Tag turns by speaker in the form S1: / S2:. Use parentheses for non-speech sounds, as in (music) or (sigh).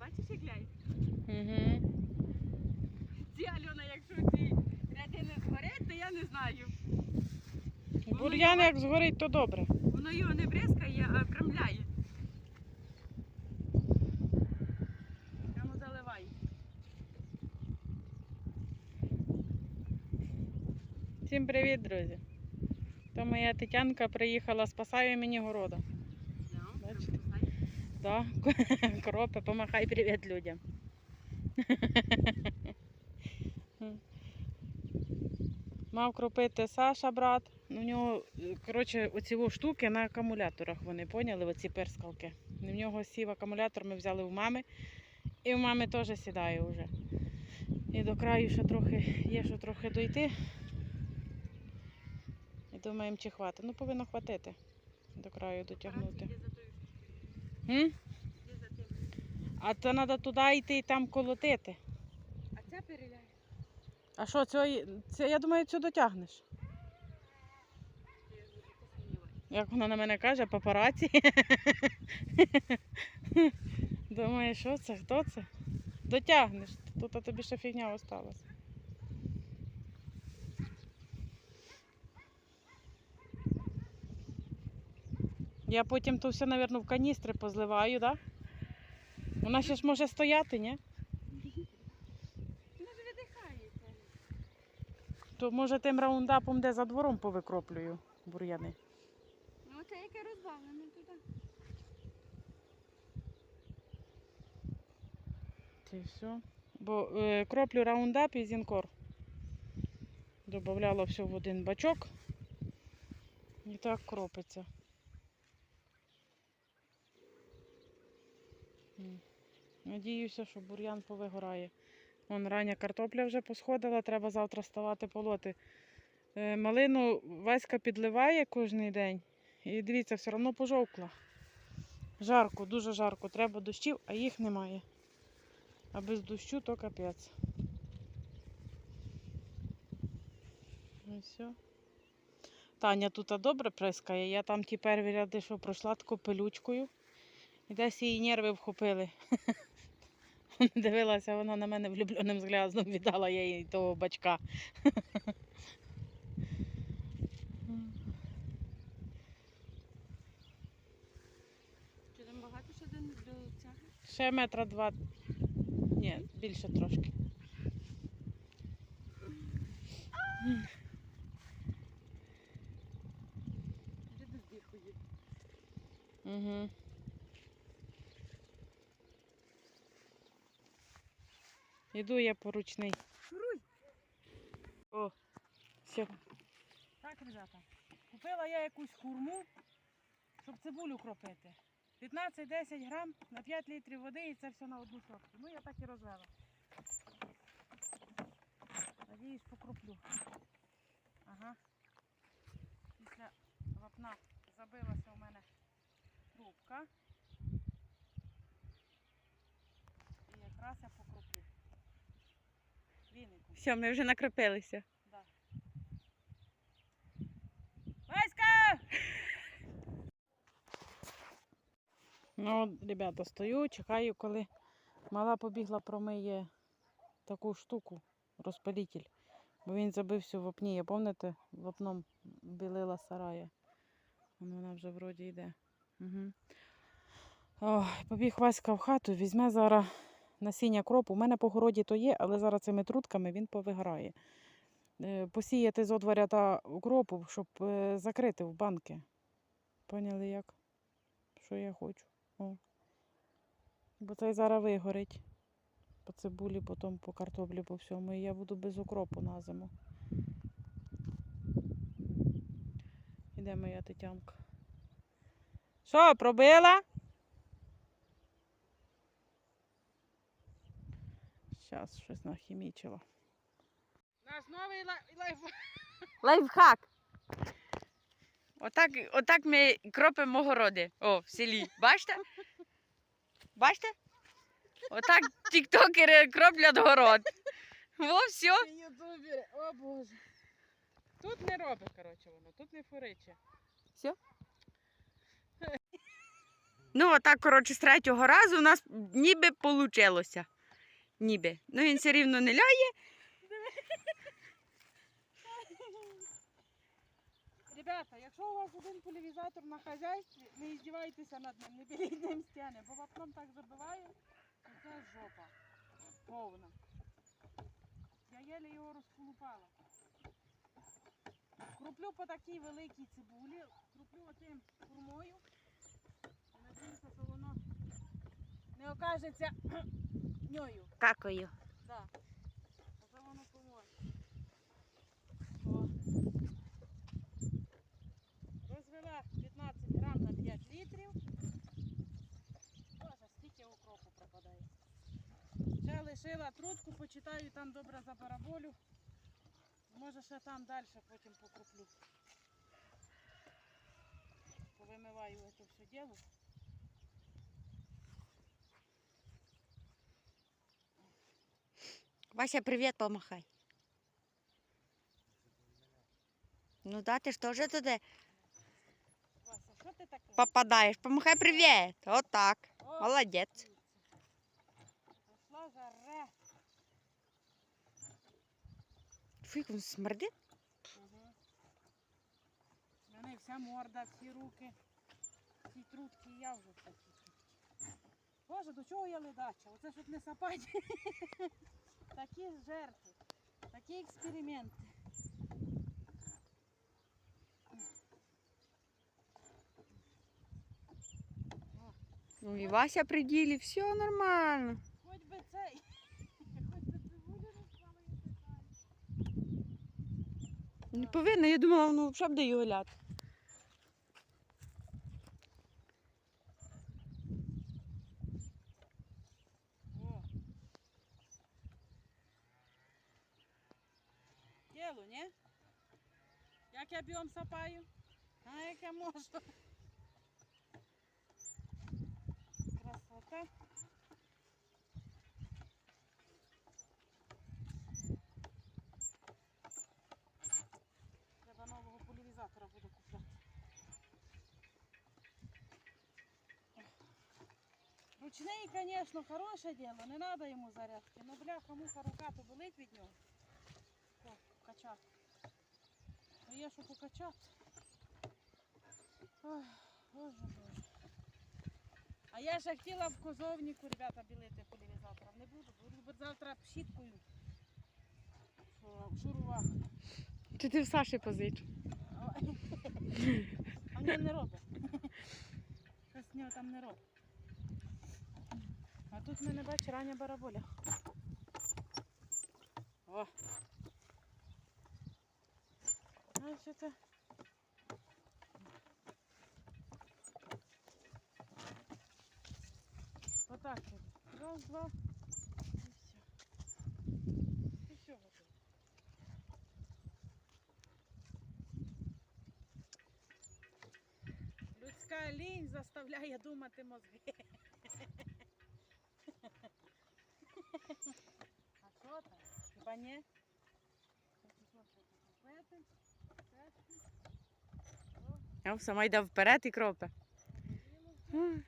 S1: Бачиш, як?
S2: Угу.
S1: Ці Альона, якщо ці ряди не згорять, то я не знаю.
S2: Бур'ян як згорить, то добре.
S1: Воно його не бризкає, а промляє. Прямо заливай.
S2: Всім привіт, друзі. То моя Тетянка приїхала, спасає мені города. Бачите? Да? (laughs) Кропи, помахай привіт людям. (laughs) Мав кропити Саша, брат. У нього, коротше, оці штуки на акумуляторах вони поняли, оці перскалки. В нього сів акумулятор, ми взяли в мами. І в мами теж сідає вже. І до краю ще трохи є, що трохи дойти. Думаємо, чи хватить. Ну, повинно хватити. До краю дотягнути. М? А то треба туди йти і там колотити.
S1: А це переляй.
S2: А що, цього, це, я думаю, цю дотягнеш. Як вона на мене каже, папараці. (laughs) Думаю, що це? Хто це? Дотягнеш. Тут тобі ще фігня осталась. Я потім то все, мабуть, в каністри позливаю, так? Да? Вона ще ж може стояти, ні?
S1: Вона ж видихається.
S2: То може тим раундапом, де за двором повикроплюю бур'яни.
S1: Ну це яке розбавлене туди.
S2: Це все. Бо е, кроплю раундап і зінкор. Добавляла все в один бачок. І так кропиться. Надіюся, що бур'ян повигорає. Вон рання картопля вже посходила, треба завтра ставати полоти. Е, малину Васька підливає кожен день. І дивіться, все одно пожовкла. Жарко, дуже жарко. Треба дощів, а їх немає. А без дощу то капець. Ну все. Таня тут добре прискає. Я там ті перві ряди, що пройшла таку пилючкою. І десь її нерви вхопили. (laughs) Дивилася вона на мене влюбленим взглядом, віддала я їй того бачка.
S1: Чи там багато ще до, до цього?
S2: Ще метра два. Ні, більше трошки. Угу. Іду я поручний. О, все.
S1: Так, ребята. Купила я якусь хурму, щоб цибулю кропити. 15-10 грам на 5 літрів води і це все на одну сотку. Ну я так і розвела. Надіюсь, покроплю. Ага. Після вапна забилася у мене трубка. І якраз я покроплю. Вінику.
S2: Все, ми вже накропилися.
S1: Да. Васька!
S2: Ну, ребята, стою, чекаю, коли мала побігла промиє таку штуку, розпалитель. Бо він забився в вапні. Я пам'ятаєте, вапном білила сарая. Вона вже вроді йде. Угу. Ой, побіг Васька в хату, візьме зараз насіння кропу. У мене по городі то є, але зараз цими трутками він повиграє. Е, Посіяти зо два ряда укропу, щоб е, закрити в банки. Поняли як? Що я хочу? О. Бо цей зараз вигорить. По цибулі, потім по картоплі, по всьому. І я буду без укропу на зиму. Іде моя тетянка. Що, пробила? Зараз щось нахімічила. Наш новий лайф. (laughs)
S1: Лайфхак.
S2: Отак, отак ми кропимо городи. О, в селі. Бачите? Бачите? Отак тіктокери кроплять город. Во, все.
S1: Ютубери, о боже.
S2: Тут не робить, коротше, воно, тут не фуриче. Все?
S3: Ну, отак, коротше, з третього разу у нас ніби получилося. Ніби. Ну він все рівно не ляє.
S2: Ребята, якщо у вас один пульверизатор на хазяйстві, не іздівайтеся над ним, не біліть ним стіни, бо вапном так забиває, що це жопа. Повна. Я єле його розколупала. Круплю по такій великій цибулі, круплю отим хурмою. І Надіюся, що воно не окажеться ньою.
S3: Какою.
S2: Да. Оце воно поможе. О. Розвела 15 грам на 5 літрів. Боже, скільки укропу пропадає. Ще лишила трутку, почитаю там добре за бараболю. Може ще там далі потім покруплю. Повимиваю це все діло.
S3: Вася, привіт, помахай. Ну да, ти ж теж туди
S2: Вася, що ти таке?
S3: попадаєш. Помахай привіт. Отак.
S2: О,
S3: Молодець.
S2: Пішла жаре.
S3: Фу, як він смердить.
S2: Угу. У мене вся морда, всі руки, всі трутки, і я вже в такій трутки. Боже, до чого я ледача? Оце щоб не сапати. Такі жертви, такі експерименти.
S3: Ну і Вася при ділі, все нормально.
S2: Хоч би цей. Хоч би цибулю питаю.
S3: Не повинна, я думала, воно взагалі буде його ляти.
S2: О. Діло, ні? Як я бігом сапаю? А як я можу? Красота. Треба нового пульверизатора буду купляти. Ручний, звісно, хороше діло, не треба йому зарядки. Ну бляха, муха, рука то болить від нього. О, качати. Є що покачати. Ой, боже боже. А я ж хотіла в козовнику, ребята, білити пульверизатором. Не буду, буду завтра щіткою шуру- шурувати.
S3: Чи ти в Саші позич?
S2: А ні, не робить. Щось нього там не робить. А тут в мене бач рання бараболя. О! Ну, що це? Отак. от. Раз, два. І все. І все готово. Людська лінь заставляє думати мозги. А що там? Хіба ні?
S3: А сама йде вперед і. Ой.